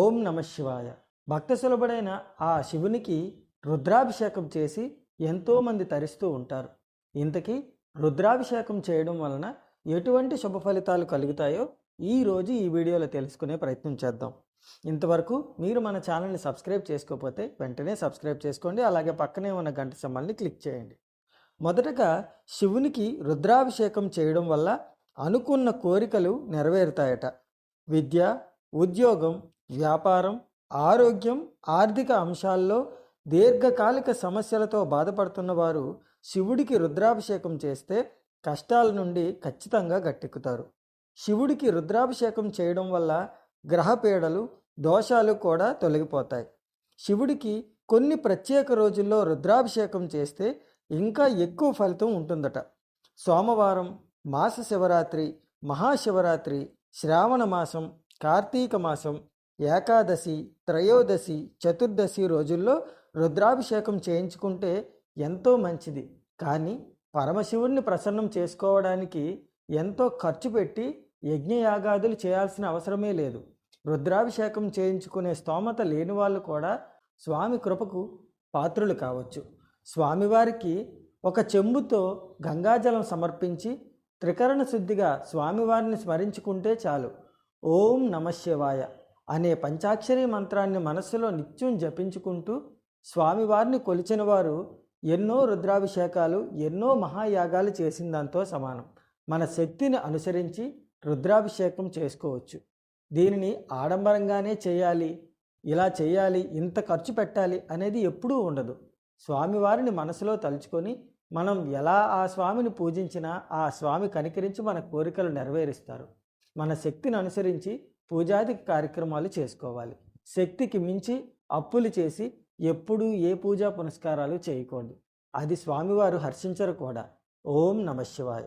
ఓం నమ శివాయ. భక్త సులభుడైన ఆ శివునికి రుద్రాభిషేకం చేసి ఎంతోమంది తరిస్తూ ఉంటారు. ఇంతకీ రుద్రాభిషేకం చేయడం వలన ఎటువంటి శుభ ఫలితాలు కలుగుతాయో ఈ రోజు ఈ వీడియోలో తెలుసుకునే ప్రయత్నం చేద్దాం. ఇంతవరకు మీరు మన ఛానల్ని సబ్స్క్రైబ్ చేసుకోకపోతే వెంటనే సబ్స్క్రైబ్ చేసుకోండి అలాగే పక్కనే ఉన్న గంట సమ్మల్ని క్లిక్ చేయండి. మొదటగా శివునికి రుద్రాభిషేకం చేయడం వల్ల అనుకున్న కోరికలు నెరవేరుతాయట. విద్య ఉద్యోగం వ్యాపారం ఆరోగ్యం ఆర్థిక అంశాల్లో దీర్ఘకాలిక సమస్యలతో బాధపడుతున్న వారు శివుడికి రుద్రాభిషేకం చేస్తే కష్టాల నుండి ఖచ్చితంగా గట్టెక్కుతారు. శివుడికి రుద్రాభిషేకం చేయడం వల్ల గ్రహపీడలు దోషాలు కూడా తొలగిపోతాయి. శివుడికి కొన్ని ప్రత్యేక రోజుల్లో రుద్రాభిషేకం చేస్తే ఇంకా ఎక్కువ ఫలితం ఉంటుందట. సోమవారం మాస శివరాత్రి మహాశివరాత్రి శ్రావణ మాసం కార్తీక మాసం ఏకాదశి త్రయోదశి చతుర్దశి రోజుల్లో రుద్రాభిషేకం చేయించుకుంటే ఎంతో మంచిది. కానీ పరమశివుణ్ణి ప్రసన్నం చేసుకోవడానికి ఎంతో ఖర్చు పెట్టి యజ్ఞయాగాదులు చేయాల్సిన అవసరమే లేదు. రుద్రాభిషేకం చేయించుకునే స్తోమత లేని వాళ్ళు కూడా స్వామి కృపకు పాత్రులు కావచ్చు. స్వామివారికి ఒక చెంబుతో గంగాజలం సమర్పించి త్రికరణ శుద్ధిగా స్వామివారిని స్మరించుకుంటే చాలు. ఓం నమశివాయ అనే పంచాక్షరి మంత్రాన్ని మనస్సులో నిత్యం జపించుకుంటూ స్వామివారిని కొలిచిన వారు ఎన్నో రుద్రాభిషేకాలు ఎన్నో మహాయాగాలు చేసిన దాంతో సమానం. మన శక్తిని అనుసరించి రుద్రాభిషేకం చేసుకోవచ్చు. దీనిని ఆడంబరంగానే చేయాలి ఇలా చేయాలి ఇంత ఖర్చు పెట్టాలి అనేది ఎప్పుడూ ఉండదు. స్వామివారిని మనసులో తలుచుకొని మనం ఎలా ఆ స్వామిని పూజించినా ఆ స్వామి కనికరించి మన కోరికలు నెరవేరుస్తారు. మన శక్తిని అనుసరించి పూజాది కార్యక్రమాలు చేసుకోవాలి. శక్తికి మించి అప్పులు చేసి ఎప్పుడూ ఏ పూజా పునస్కారాలు చేయకూడదు. అది స్వామివారు హర్షించరు కూడా. ఓం నమ శివాయ.